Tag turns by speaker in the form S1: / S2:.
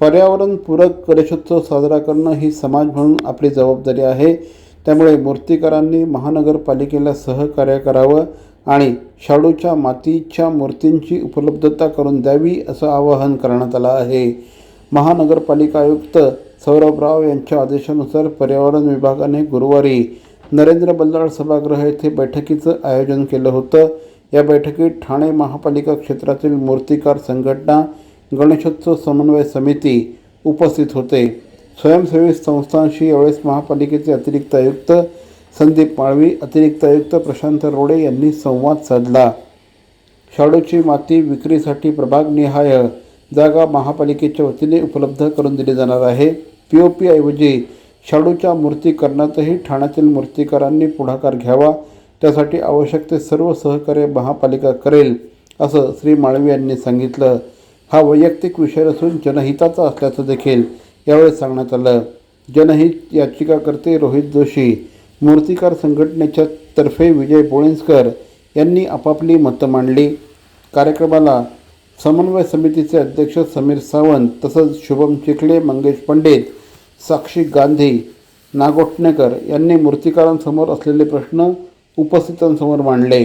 S1: पर्यावरणपूरक गणेशोत्सव साजरा करणं ही समाज म्हणून आपली जबाबदारी आहे. त्यामुळे मूर्तिकारांनी महानगरपालिकेला सहकार्य करावं आणि शाडूच्या मातीच्या मूर्तींची उपलब्धता करून द्यावी असं आवाहन करण्यात आलं आहे. महानगरपालिका आयुक्त सौरभ राव यांच्या आदेशानुसार पर्यावरण विभागाने गुरुवारी नरेंद्र बल्लाळ सभागृह येथे बैठकीचं आयोजन केलं होतं. या बैठकीत ठाणे महापालिका क्षेत्रातील मूर्तिकार संघटना गणेशोत्सव समन्वय समिती उपस्थित होते. स्वयंसेवी संस्थांशी यावेळेस महापालिकेचे अतिरिक्त आयुक्त संदीप माळवी अतिरिक्त आयुक्त प्रशांत रोडे यांनी संवाद साधला. शाडूची माती विक्रीसाठी प्रभागनिहाय जागा महापालिकेच्या वतीने उपलब्ध करून दिली जाणार आहे. पी ओ पी ऐवजी शाडूच्या मूर्तीकरणातही ठाण्यातील मूर्तिकारांनी पुढाकार घ्यावा त्यासाठी आवश्यक ते सर्व सहकार्य महापालिका करेल असं श्री माळवी यांनी सांगितलं. हा वैयक्तिक विषय असून जनहिताचा असल्याचं देखील यावेळी सांगण्यात आलं. जनहित याचिकाकर्ते रोहित जोशी मूर्तिकार संघटनेच्या तर्फे विजय बोळिंजकर यांनी आपापली मतं मांडली. कार्यक्रमाला समन्वय समितीचे अध्यक्ष समीर सावंत तसंच शुभम चिखले मंगेश पंडित साक्षी गांधी नागोटणेकर यांनी मूर्तिकारांसमोर असलेले प्रश्न उपस्थितांसमोर मांडले.